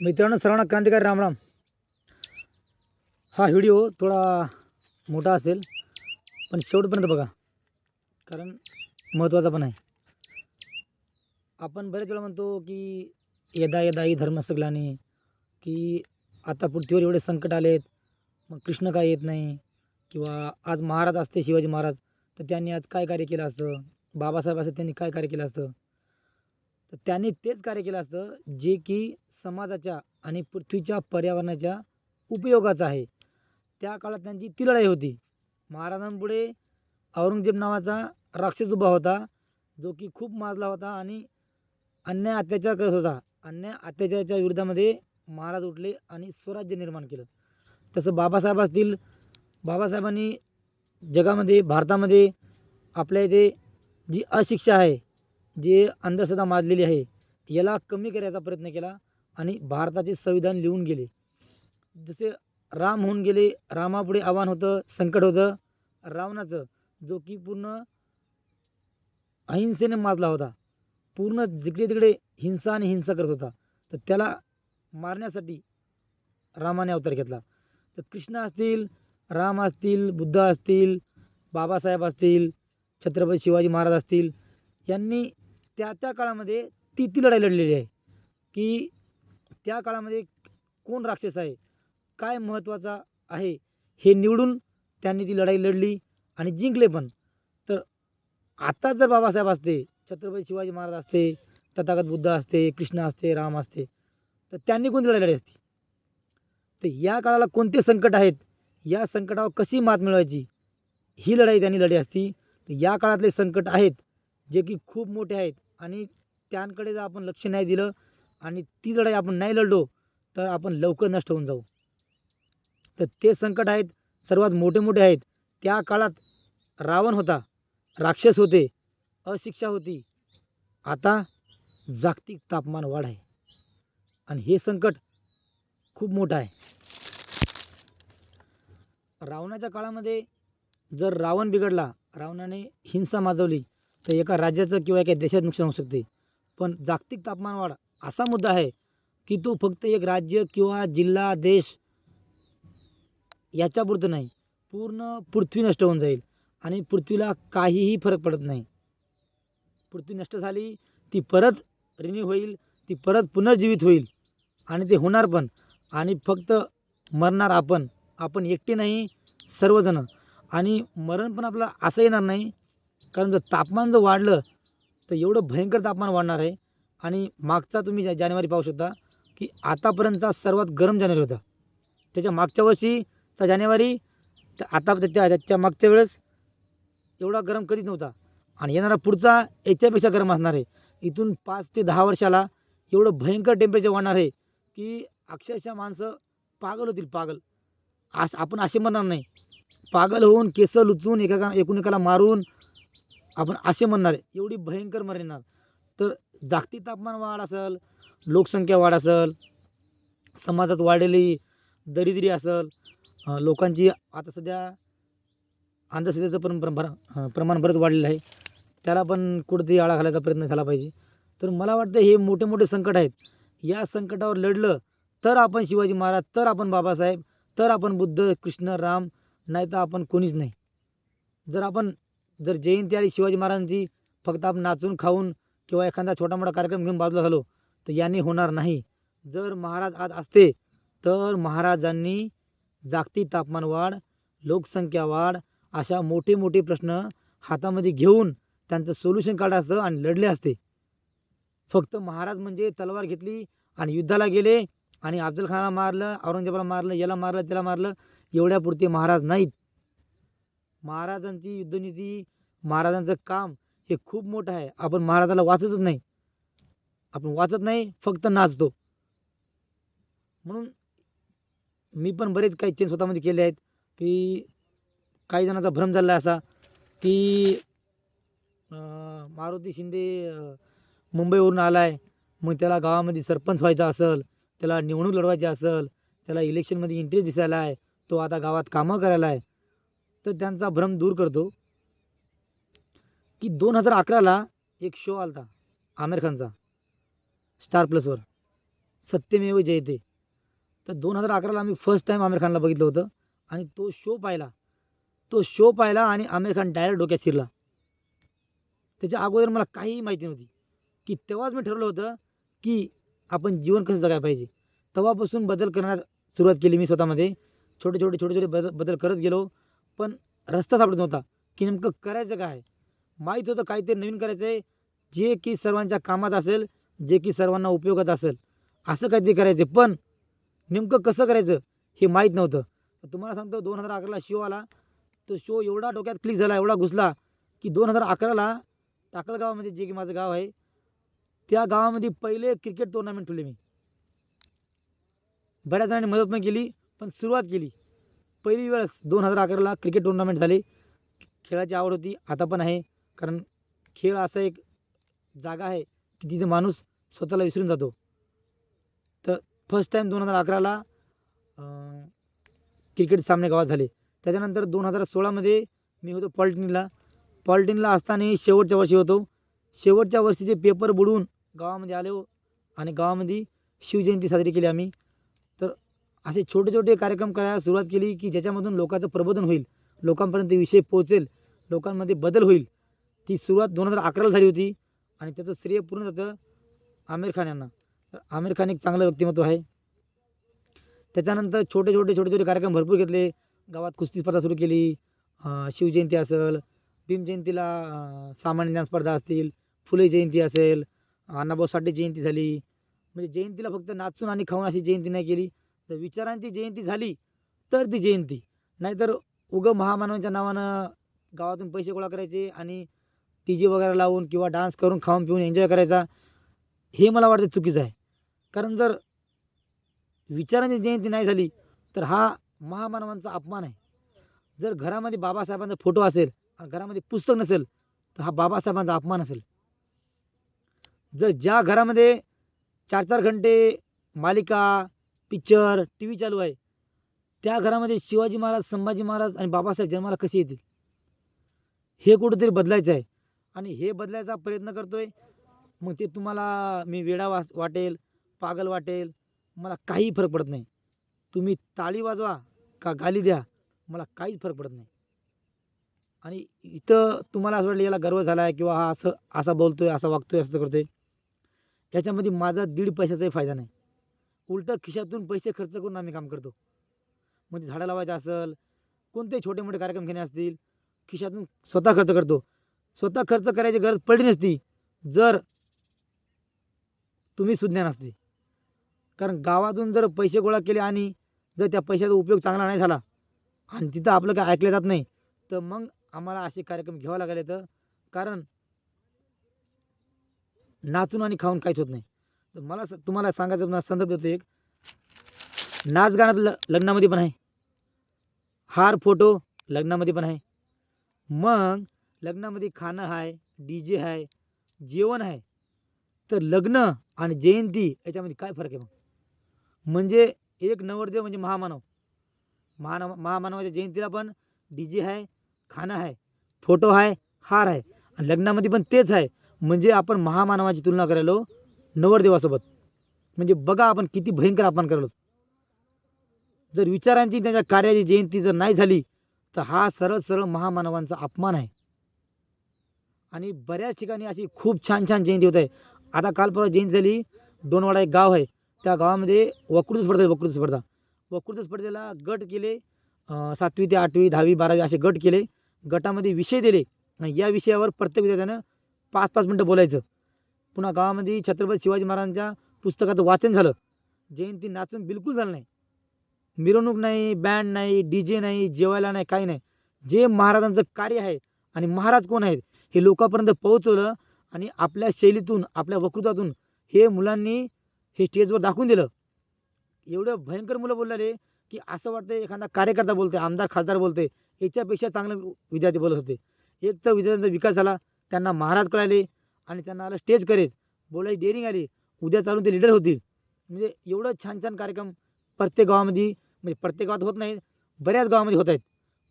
मित्रांनो सर्वांना क्रांतिकारी रामराम हा व्हिडिओ थोडा मोठा असेल पण शेवटपर्यंत बघा कारण महत्त्वाचा पण आहे. आपण बरेच वेळा म्हणतो की यदा यदा ही धर्मसगलाने की आता पृथ्वीवर एवढे संकट आलेत मग कृष्ण काय येत नाही किंवा आज महाराज असते शिवाजी महाराज तर त्यांनी आज काय कार्य केलं असतं? बाबासाहेब असं त्यांनी काय कार्य केलं असतं? तर त्यांनी तेच कार्य केलं असतं जे की समाजाच्या आणि पृथ्वीच्या पर्यावरणाच्या उपयोगाचं आहे. त्या काळात त्यांची ती लढाई होती. महाराजांपुढे औरंगजेब नावाचा राक्षस उभा होता जो की खूप माजला होता आणि अन्याय अत्याचार करत होता. अन्याय अत्याचाराच्या विरोधामध्ये महाराज उठले आणि स्वराज्य निर्माण केलं. तसं बाबासाहेब असतील बाबासाहेबांनी जगामध्ये भारतामध्ये आपल्या इथे जी अशिक्षा आहे जे अंधश्रद्धा माजलेली आहे याला कमी करायचा प्रयत्न केला आणि भारताचे संविधान लिहून गेले. जसे राम होऊन गेले रामापुढे आव्हान होतं संकट होतं रावणाचं जो की पूर्ण अहिंसेने माजला होता पूर्ण जिकडे तिकडे हिंसा आणि हिंसा करत होता तर त्याला मारण्यासाठी रामाने अवतार घेतला. तर कृष्ण असतील राम असतील बुद्ध असतील बाबासाहेब असतील छत्रपती शिवाजी महाराज असतील यांनी त्या त्या काळामध्ये ती ती लढाई लढलेली आहे. की त्या काळामध्ये कोण राक्षस आहे? काय महत्त्वाचा आहे? हे निवडून त्यांनी ती लढाई लढली आणि जिंकले पण. तर आता जर बाबासाहेब असते छत्रपती शिवाजी महाराज असते तथागत बुद्ध असते कृष्ण असते राम असते तर त्यांनी कोणती लढाई लढली असती? तर या काळाला कोणते संकट आहेत? या संकटावर कशी मात मिळवायची? ही लढाई त्यांनी लढली असती. तर या काळातले संकट आहेत जे की खूप मोठे आहेत. आणि त्यांकडे जर आपण लक्ष नाही दिलं आणि ती लढाई आपण नाही लढलो तर आपण लवकर नष्ट होऊन जाऊ. तर ते संकट आहेत सर्वात मोठे मोठे आहेत. त्या काळात रावण होता राक्षस होते अशिक्षा होती. आता जागतिक तापमान वाढ आहे. आणि हे संकट खूप मोठं आहे. रावणाच्या काळामध्ये जर रावण बिघडला रावणाने हिंसा माजवली तर एका राज्याचं किंवा एका देशात नुकसान होऊ शकते. पण जागतिक तापमानवाढ असा मुद्दा आहे की तो फक्त एक राज्य किंवा जिल्हा देश याच्यापुरतं नाही. पूर्ण पृथ्वी नष्ट होऊन जाईल आणि पृथ्वीला काहीही फरक पडत नाही. पृथ्वी नष्ट झाली ती परत रिन्यू होईल ती परत पुनर्जीवित होईल आणि ते होणार पण. आणि फक्त मरणार आपण आपण एकटे नाही सर्वजणं. आणि मरण पण आपलं असं येणार नाही कारण जर तापमान जर वाढलं तर एवढं भयंकर तापमान वाढणार आहे. आणि मागचा तुम्ही जा जानेवारी पाहू शकता की आतापर्यंतचा सर्वात गरम जानेवारी होता. त्याच्या मागच्या वर्षीचा जानेवारी तर आता त्या त्याच्या मागच्या वेळेस एवढा गरम कधीच नव्हता. आणि येणारा पुढचा याच्यापेक्षा गरम असणार आहे. इथून पाच ते दहा वर्षाला एवढं भयंकर टेम्परेचर वाढणार आहे की अक्षरशः माणसं पागल होतील पागल. आस आपण असे म्हणणार नाही. पागल होऊन केसं लुचून एका एकूण एकाला मारून आपण असे म्हणणार आहे एवढी भयंकर मरण येणार. तर जागतिक तापमान वाढ असेल लोकसंख्या वाढ असेल समाजात वाढलेली दरिद्री असेल लोकांची आता सध्या अंधश्रद्धेचं पण प्रमाण प्रमाण बरंच वाढलेलं आहे. त्याला पण कुठेतरी आळा घालायचा प्रयत्न झाला पाहिजे. तर मला वाटतं हे मोठे मोठे संकट आहेत. या संकटावर लढलं तर आपण शिवाजी महाराज तर आपण बाबासाहेब तर आपण बुद्ध कृष्ण राम नाही तर आपण कोणीच नाही. जर आपण जर जयंती आली शिवाजी महाराजांची फक्त आपण नाचून खाऊन किंवा एखादा छोटा मोठा कार्यक्रम घेऊन बाजूला झालो तर याने होणार नाही. जर महाराज आज असते तर महाराजांनी जागतिक तापमान वाढ लोकसंख्या वाढ अशा मोठे मोठे प्रश्न हातामध्ये घेऊन त्यांचं सोल्युशन काढलं असतं आणि लढले असते. फक्त महाराज म्हणजे तलवार घेतली आणि युद्धाला गेले आणि अफजल खानाला मारलं औरंगजेबाला मारलं याला मारलं त्याला मारलं एवढ्यापुरते महाराज नाहीत. महाराजांची युद्धनीती महाराजांचं काम हे खूप मोठं आहे. आपण महाराजाला वाचतच नाही. आपण वाचत नाही फक्त नाचतो. म्हणून मी पण बरेच काही चेंज स्वतःमध्ये केले आहेत की काही जणांचा भ्रम झाला असा की मारुती शिंदे मुंबईवरून आला आहे मग त्याला गावामध्ये सरपंच व्हायचा असेल त्याला निवडणूक लढवायची असेल त्याला इलेक्शनमध्ये इंटरेस्ट दिसायला आहे तो आता गावात कामं करायला आहे तर त्यांचा भ्रम दूर करतो. की दोन हजार अकराला एक शो आला होता आमिर खानचा. स्टार प्लसवर सत्यमेव जयते. तर दोन हजार अकराला आम्ही फर्स्ट टाईम आमिर खानला बघितलं होतं आणि तो शो पाहिला. तो शो पाहिला आणि आमिर खान डायरेक्ट डोक्यात शिरला. त्याच्या अगोदर मला काहीही माहिती नव्हती. की तेव्हाच मी ठरवलं होतं की आपण जीवन कसं जगायला पाहिजे. तेव्हापासून बदल करण्यास सुरुवात केली मी स्वतःमध्ये. छोटे छोटे छोटे छोटे बदल बदल करत गेलो. पण रस्ता सापडत नव्हता की नेमकं करायचं काय? माहीत होतं काहीतरी नवीन करायचं आहे जे की सर्वांच्या कामात असेल जे की सर्वांना उपयोगात असेल असं काहीतरी करायचं आहे पण नेमकं कसं करायचं हे माहीत नव्हतं. तुम्हाला सांगतो दोन हजार अकराला शो आला. तो शो एवढा डोक्यात क्लिक झाला एवढा घुसला की दोन हजार अकराला टाकळगावामध्ये म्हणजे जे की माझं गाव आहे त्या गावामध्ये पहिले क्रिकेट टुर्नामेंट ठेवले मी. बऱ्याच जणांनी मदत पण केली पण सुरुवात केली. पहिली वेळेस दोन हजार अकराला क्रिकेट टुर्नामेंट झाले. खेळाची आवड होती. आता पण आहे. कारण खेळ असा एक जागा आहे की तिथे माणूस स्वतःला विसरून जातो. तर फर्स्ट टाईम दोन हजार अकराला क्रिकेट सामने गावात झाले. त्याच्यानंतर दोन हजार सोळामध्ये मी होतो पॉलिटेक्निकला पॉलिटेक्निकला असताना शेवटच्या वर्षी होतो. शेवटच्या वर्षीचे पेपर बुडून गावामध्ये आलो आणि गावामध्ये शिवजयंती साजरी केली आम्ही. असे छोटे छोटे कार्यक्रम करायला सुरुवात केली की ज्याच्यामधून लोकांचं प्रबोधन होईल लोकांपर्यंत विषय पोहोचेल लोकांमध्ये बदल होईल. ती सुरुवात दोन हजार अकराला झाली होती आणि त्याचं श्रेय पूर्ण जातं आमिर खान यांना. तर आमिर खान एक चांगलं व्यक्तिमत्व आहे. त्याच्यानंतर छोटे छोटे छोटे छोटे कार्यक्रम भरपूर घेतले. गावात कुस्ती स्पर्धा सुरू केली. शिवजयंती असेल भीमजयंतीला सामान्य ज्ञान स्पर्धा असतील फुले जयंती असेल अण्णाभाऊ साठे जयंती झाली. म्हणजे जयंतीला फक्त नाचून आणि खाऊन अशी जयंती नाही केली. तर विचारांची जयंती झाली तर ती जयंती. नाहीतर उगं महामानवांच्या नावानं गावातून पैसे गोळा करायचे आणि टी जी वगैरे लावून किंवा डान्स करून खाऊन पिऊन एन्जॉय करायचा हे मला वाटतं चुकीचं आहे. कारण जर विचारांची जयंती नाही झाली तर हा महामानवांचा अपमान आहे. जर घरामध्ये बाबासाहेबांचा फोटो असेल आणि घरामध्ये पुस्तक नसेल तर हा बाबासाहेबांचा अपमान असेल. जर ज्या घरामध्ये चार चार घंटे मालिका पिक्चर टी व्ही चालू आहे. त्या घरामध्ये शिवाजी महाराज संभाजी महाराज आणि बाबासाहेब जन्माला कसे येतील? हे कुठंतरी बदलायचं आहे. आणि हे बदलायचा प्रयत्न करतो आहे मग ते तुम्हाला मी वेडा वास वाटेल पागल वाटेल मला काही फरक पडत नाही. तुम्ही ताळी वाजवा का गाली द्या मला काहीच फरक पडत नाही. आणि इथं तुम्हाला असं वाटलं याला गर्व झाला आहे किंवा हा असं असा बोलतो आहे असा वागतो आहे असं करतो आहे याच्यामध्ये माझा दीड पैशाचाही फायदा नाही. उलटं खिशातून पैसे खर्च करून आम्ही काम करतो. म्हणजे झाडं लावायचं असेल कोणते छोटे मोठे कार्यक्रम घेणे असतील खिशातून स्वतः खर्च करतो. स्वतः खर्च करायची गरज पडली नसती जर तुम्ही सुज्ञान असते. कारण गावातून जर पैसे गोळा केले आणि जर त्या पैशाचा उपयोग चांगला नाही झाला आणि तिथं आपलं काय ऐकलं जात नाही तर मग आम्हाला असे कार्यक्रम घ्यावं लागले तर कारण नाचून आणि खाऊन काहीच होत नाही. तर मला स- तुम्हाला सांगायचं संदर्भ देतो एक. नाच गाण्यात ल लग्नामध्ये पण आहे. हार फोटो लग्नामध्ये पण आहे. मग लग्नामध्ये खाणं आहे डी जे आहे जेवण आहे तर लग्न आणि जयंती याच्यामध्ये काय फरक आहे मग? म्हणजे एक नवरदेव म्हणजे महामानव. महानव महामानवाच्या जयंतीला पण डी जे आहे खाणं आहे फोटो आहे हार आहे आणि लग्नामध्ये पण तेच आहे म्हणजे आपण महामानवाची तुलना करायलो नवरदेवासोबत म्हणजे बघा आपण किती भयंकर अपमान करलो जर विचारांची त्यांच्या कार्याची जयंती जर नाही झाली तर हा सरळ सरळ महामानवांचा अपमान आहे. आणि बऱ्याच ठिकाणी अशी खूप छान छान जयंती होत आहे. आता काल परवा जयंती झाली दोनवाडा एक गाव आहे. त्या गावामध्ये वकृत स्पर्धा आहे, स्पर्धा. वकृत स्पर्धेला गट केले सातवी ते आठवी दहावी बारावी असे गट केले. गटामध्ये विषय दिले. आणि या विषयावर प्रत्येक विद्यार्थ्यानं पाच पाच मिनटं बोलायचं. पुन्हा गावामध्ये छत्रपती शिवाजी महाराजांच्या पुस्तकाचं वाचन झालं. जयंती नाचून बिलकुल झालं नाही. मिरवणूक नाही बँड नाही डी जे नाही जेवायला नाही काही नाही. जे महाराजांचं कार्य आहे आणि महाराज कोण आहेत हे लोकांपर्यंत पोहोचवलं आणि आपल्या शैलीतून आपल्या वकृतातून हे मुलांनी हे स्टेजवर दाखवून दिलं. एवढं भयंकर मुलं बोललेले की असं वाटतं एखादा कार्यकर्ता बोलते आमदार खासदार बोलते याच्यापेक्षा चांगले विद्यार्थी बोलत होते. एक तर विद्यार्थ्यांचा विकास झाला त्यांना महाराज कळाले आणि त्यांना आलं स्टेज करेज बोलायची डेअरिंग आली. उद्या चालून ते लिडर होतील. म्हणजे एवढं छान छान कार्यक्रम प्रत्येक गावामध्ये म्हणजे प्रत्येक गावात होत नाहीत बऱ्याच गावामध्ये होत आहेत.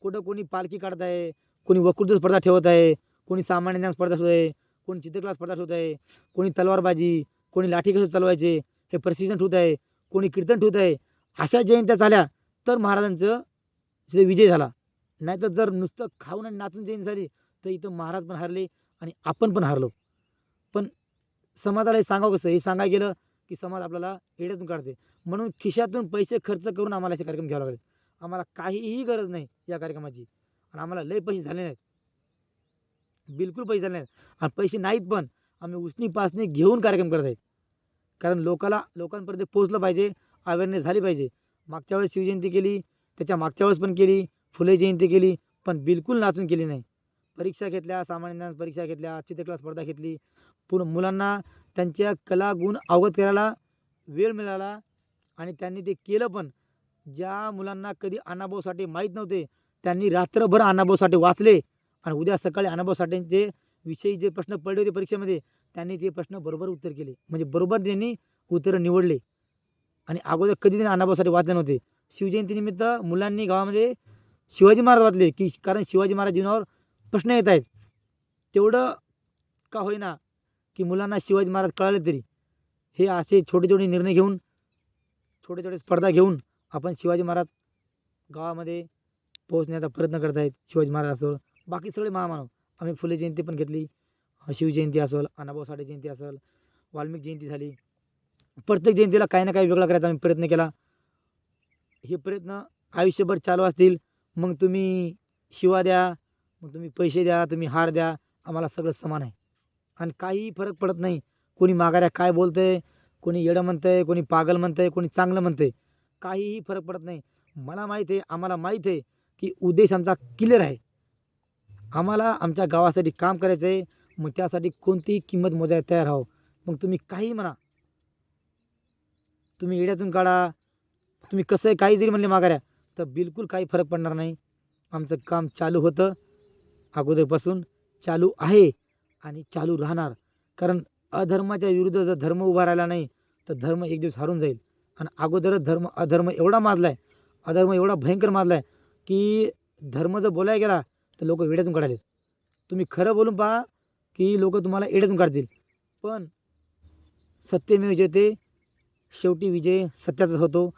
कुठं कोणी पालखी काढत आहे कोणी वकृत्व स्पर्धा ठेवत आहे कोणी सामान्य ज्ञान स्पर्धा होत आहे कोणी चित्रकला स्पर्धा ठेवत आहे कोणी तलवारबाजी कोणी लाठी कसं चालवायचे हे प्रशिक्षण ठेवत आहे कोणी कीर्तन ठेवत आहे अशा जयंत्या झाल्या तर महाराजांचं तिथे विजय झाला. नाहीतर जर नुसतं खाऊन आणि नाचून जयंती झाली तर इथं महाराज पण हारले आणि आपण पण हारलो. समाजाला हे सांगावं कसं? हे सांगायला गेलं की समाज आपल्याला येड्यातून काढते. म्हणून खिशातून पैसे खर्च करून आम्हाला असे कार्यक्रम घ्यावं लागेल. आम्हाला काहीही गरज नाही या कार्यक्रमाची. आणि आम्हाला लय पैसे झाले नाहीत. बिलकुल पैसे झाले नाहीत. आणि पैसे नाहीत पण आम्ही उसनी पासणी घेऊन कार्यक्रम करत आहेत. कारण लोकाला लोकांपर्यंत पोचलं पाहिजे अवेअरनेस झाली पाहिजे. मागच्या वेळेस शिवजयंती केली त्याच्या मागच्या वेळेस पण केली फुले जयंती केली पण बिलकुल नाचून केली नाही. परीक्षा घेतल्या सामान्य ज्ञान परीक्षा घेतल्या चित्रकला स्पर्धा घेतली पूर्ण मुलांना त्यांच्या कला गुण अवगत करायला वेळ मिळाला आणि त्यांनी ते केलं पण. ज्या मुलांना कधी अण्णाभाऊ माहीत नव्हते त्यांनी रात्रभर अण्णाभाऊ वाचले आणि उद्या सकाळी अण्णाभाऊ साठेंचे विषयी जे प्रश्न पडले होते परीक्षेमध्ये त्यांनी ते प्रश्न बरोबर उत्तर केले. म्हणजे बरोबर त्यांनी उत्तरं निवडले. आणि अगोदर कधी त्यांनी अण्णाभाऊ वाचले नव्हते. शिवजयंतीनिमित्त मुलांनी गावामध्ये शिवाजी महाराज वाचले की कारण शिवाजी महाराज जीवनावर प्रश्न येत आहेत. तेवढं का होईना की मुलांना शिवाजी महाराज कळाले तरी. हे असे छोटे छोटे निर्णय घेऊन छोटे छोटे स्पर्धा घेऊन आपण शिवाजी महाराज गावामध्ये पोहोचण्याचा प्रयत्न करत आहेत शिवाजी महाराज असो. बाकी सगळे महामानव. आम्ही फुले जयंती पण घेतली शिवजयंती असेल अण्णाभाऊ साठे जयंती असेल वाल्मिक जयंती झाली. प्रत्येक जयंतीला काही ना काही वेगळा करायचा आम्ही प्रयत्न केला. हे प्रयत्न आयुष्यभर चालू असतील. मग तुम्ही शिवा द्या मग तुम्ही पैसे द्या तुम्ही हार द्या. आम्हाला सगळं समान आहे. आणि काहीही फरक पडत नाही. कोणी माघाऱ्या काय बोलतं आहे कोणी येडं म्हणतं आहे कोणी पागल म्हणतंय आहे कोणी चांगलं म्हणतं आहे काहीही फरक पडत नाही. मला माहीत आहे आम्हाला माहीत आहे की उद्देश आमचा क्लिअर आहे. आम्हाला आमच्या गावासाठी काम करायचं आहे मग त्यासाठी कोणतीही किंमत मोजायला तयार आहो मग तुम्ही काही म्हणा. तुम्ही येड्यातून काढा. तुम्ही कसं आहे काही जरी म्हणले माघाऱ्या तर बिलकुल काही फरक पडणार नाही. आमचं काम चालू होतं अगोदरपासून चालू आहे. आणि चालू राहणार. कारण अधर्माच्या विरुद्ध जर धर्म उभा राहिला नाही तर धर्म एक दिवस हारून जाईल. आणि अगोदरच धर्म अधर्म एवढा माजला आहे अधर्म एवढा भयंकर माजला आहे की धर्म जर बोलायला गेला तर लोक वेड्यातून काढाले तुम्ही खरं बोलून पहा की लोक तुम्हाला एड्यातून काढतील. पण सत्यमेव जयते शेवटी विजय सत्याचाच होतो.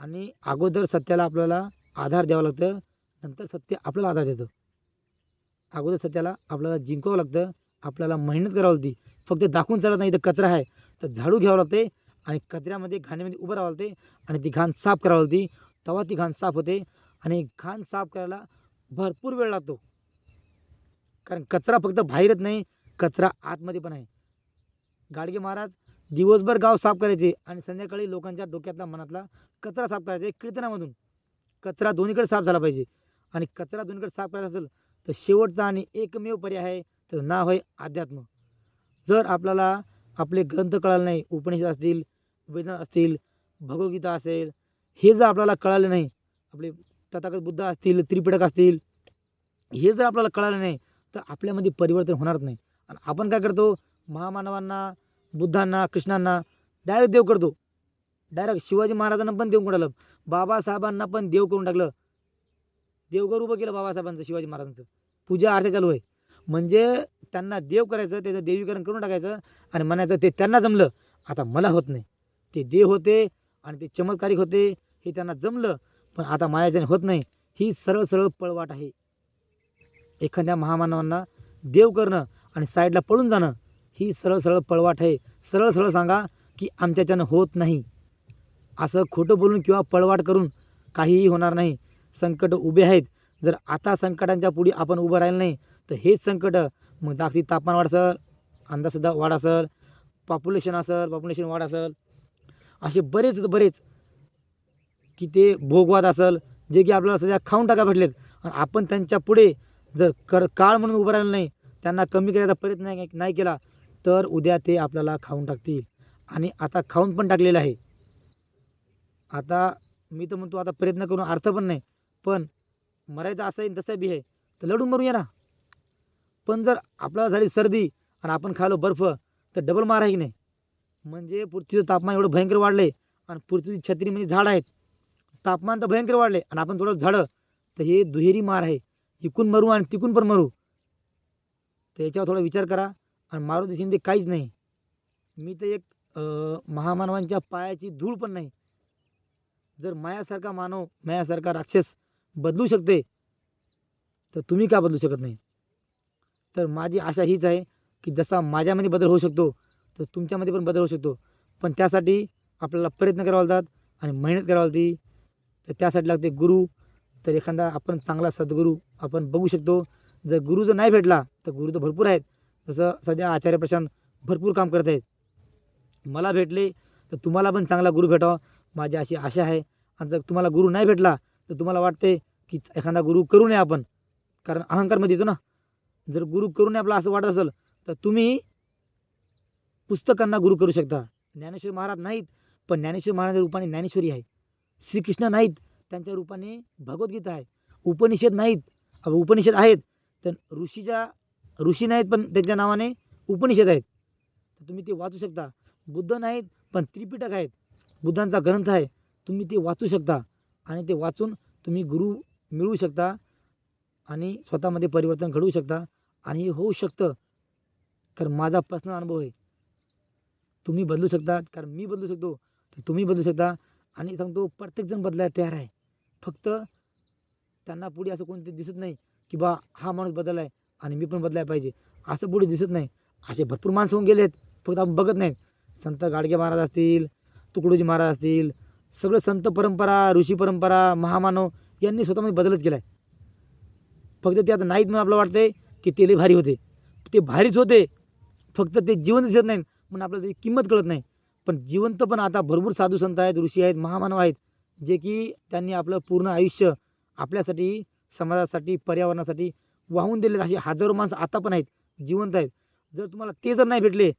आणि अगोदर सत्याला आपल्याला आधार द्यावा लागतं नंतर सत्य आपल्याला आधार देतं. अगोदर सत्याला आपल्याला जिंकावं लागतं. आपल्याला मेहनत करावी लागते फक्त दाखवून चालत नाही तर कचरा आहे. तर झाडू घ्यावं लागते आणि कचऱ्यामध्ये घाणीमध्ये उभं राहावं लागते आणि ती घाण साफ करावी लागते तेव्हा ती घाण साफ होते आणि घाण साफ करायला भरपूर वेळ लागतो. कारण कचरा फक्त बाहेरच नाही कचरा आतमध्ये पण आहे. गाडगे महाराज दिवसभर गाव साफ करायचे आणि संध्याकाळी लोकांच्या डोक्यातला मनातला कचरा साफ करायचा कीर्तनामधून. कचरा दोन्हीकडे साफ झाला पाहिजे. आणि कचरा दोन्हीकडे साफ करायचा असेल तर शेवटचा आणि एकमेव पर्याय आहे तर नाव आहे अध्यात्म. जर आपल्याला आपले ग्रंथ कळाले नाही उपनिषद असतील वेद असतील भगवद्गीता असेल हे जर आपल्याला कळाले नाही आपले तथागत बुद्ध असतील त्रिपिटक असतील हे जर आपल्याला कळालं नाही तर आपल्यामध्ये परिवर्तन होणारच नाही. आणि आपण काय करतो? महामानवांना बुद्धांना कृष्णांना डायरेक्ट देव करतो. डायरेक्ट शिवाजी महाराजांना पण देव करून टाकलं बाबासाहेबांना पण देव करून टाकलं. देवघर उभं केलं बाबासाहेबांचं शिवाजी महाराजांचं. पूजा अर्चा चालू आहे. म्हणजे त्यांना देव करायचं त्याचं देवीकरण करून टाकायचं आणि म्हणायचं ते त्यांना जमलं. आता मला होत नाही. ते देव होते आणि ते चमत्कारिक होते हे त्यांना जमलं पण आता मायाच्याने होत नाही. ही सरळ सरळ पळवाट आहे. एखाद्या महामानवांना देव करणं आणि साईडला पळून जाणं ही सरळ सरळ पळवाट आहे. सरळ सरळ सांगा की आमच्याच्यानं होत नाही. असं खोटं बोलून किंवा पळवाट करून काहीही होणार नाही. संकट उभे आहेत. जर आता संकटांच्या पुढे आपण उभं राहिलं नाही तर हेच संकट. मग जागतिक तापमान वाढ असेल अंदाजसुद्धा वाढ असेल पॉप्युलेशन असेल पॉप्युलेशन वाढ असेल. असे बरेच बरेच की ते भोगवाद असेल जे की आपल्याला सध्या खाऊन टाका भेटलेत. आणि आपण त्यांच्या पुढे जर कर काळ म्हणून उभं राहिलं नाही त्यांना कमी करायचा प्रयत्न नाही नाही केला तर उद्या ते आपल्याला खाऊन टाकतील. आणि आता खाऊन पण टाकलेलं आहे. आता मी तर म्हणतो आता प्रयत्न करून अर्थ पण नाही. पण मरायचं असं आहे तसं बी आहे. तर लढून मरूया ना. पण जर आपल्याला झाली सर्दी आणि आपण खालो बर्फ तर डबल मार आहे की नाही? म्हणजे पृथ्वीचं तापमान एवढं भयंकर वाढलं आहे आणि पृथ्वीची छत्री म्हणजे झाड आहेत. तापमान तर भयंकर वाढले आणि आपण थोडं झाडं तर हे दुहेरी मार आहे. इकून मरू आणि तिकून पण मरू. तर याच्यावर थोडा विचार करा आणि मारुती शिंदे काहीच नाही. मी तर एक महामानवांच्या पायाची धूळ पण नाही. जर मायासारखा मानव मायासारखा राक्षस बदलू शकते तर तुम्ही का बदलू शकत नाही? तर माझी आशा हीच आहे की जसा माझ्यामध्ये बदल होऊ शकतो तर तुमच्यामध्ये पण बदल होऊ शकतो. पण त्यासाठी आपल्याला प्रयत्न करावा लागतात आणि मेहनत करावी लागते. तर त्यासाठी लागते गुरु. तर एखादा आपण चांगला सद्गुरू आपण बघू शकतो. जर गुरु जर नाही भेटला तर गुरु तर भरपूर आहेत. जसं सध्या आचार्य प्रशांत भरपूर काम करत आहेत. मला भेटले तर तुम्हाला पण चांगला गुरु भेटावा. माझी अशी आशा आहे. आणि जर तुम्हाला गुरु नाही भेटला तर तुम्हाला वाटते की एखादा गुरु करू नये आपण. कारण अहंकारमध्ये येतो ना. जर गुरु करू नये आपलं असं वाटत असेल तर तुम्ही पुस्तकांना गुरु करू शकता. ज्ञानेश्वर महाराज नाहीत पण ज्ञानेश्वर महाराजांच्या रूपाने ज्ञानेश्वरी आहे. श्रीकृष्ण नाहीत त्यांच्या रूपाने भगवद्गीता आहे. उपनिषद नाहीत उपनिषद आहेत तर ऋषीच्या ऋषी नाहीत पण त्यांच्या नावाने उपनिषद आहेत. तर तुम्ही ते वाचू शकता. बुद्ध नाहीत पण त्रिपिटक आहेत. बुद्धांचा ग्रंथ आहे तुम्ही ते वाचू शकता. आणि ते वाचून तुम्ही गुरु मिळवू शकता आणि स्वतःमध्ये परिवर्तन घडवू शकता. आणि हे होऊ शकतं. कारण माझा पर्सनल अनुभव आहे. तुम्ही बदलू शकता कारण मी बदलू शकतो तर तुम्ही बदलू शकता. आणि सांगतो प्रत्येकजण बदलायला तयार आहे. फक्त त्यांना पुढे असं कोणते दिसत नाही की बा हा माणूस बदलला आहे आणि मी पण बदलायला पाहिजे. असं पुढे दिसत नाही. असे भरपूर माणसं होऊन गेले आहेत फक्त आपण बघत नाही संत गाडगे महाराज असतील तुकडोजी महाराज असतील सगळं संत परंपरा ऋषी परंपरा महामानव यांनी स्वतःमध्ये बदलच केला आहे फक्त ते आता नाहीत म्हणून आपलं वाटतंय की ते लई भारी होते. ते भारीच होते. फक्त ते जिवंत दिसत नाही म्हणून आपल्याला त्याची किंमत कळत नाही. पण जिवंत पण आता भरपूर साधू संत आहेत ऋषी आहेत महामानव आहेत जे की त्यांनी आपलं पूर्ण आयुष्य आपल्यासाठी समाजासाठी पर्यावरणासाठी वाहून दिले असे हजारो माणसं आता पण आहेत जिवंत आहेत. जर तुम्हाला ते जर नाही भेटले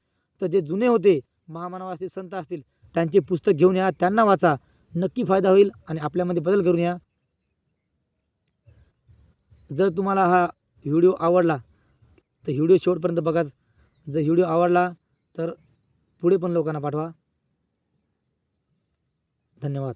तर जे जुने होते महामानव असतील संत असतील त्यांचे पुस्तक घेऊन या त्यांना वाचा. नक्की फायदा होईल आणि आपल्यामध्ये बदल करून या. जर तुम्हाला हा व्हिडिओ आवडला तर व्हिडिओ शेवटपर्यंत बघाच जर व्हिडिओ आवडला तर पुढे पण लोकांना पाठवा. धन्यवाद.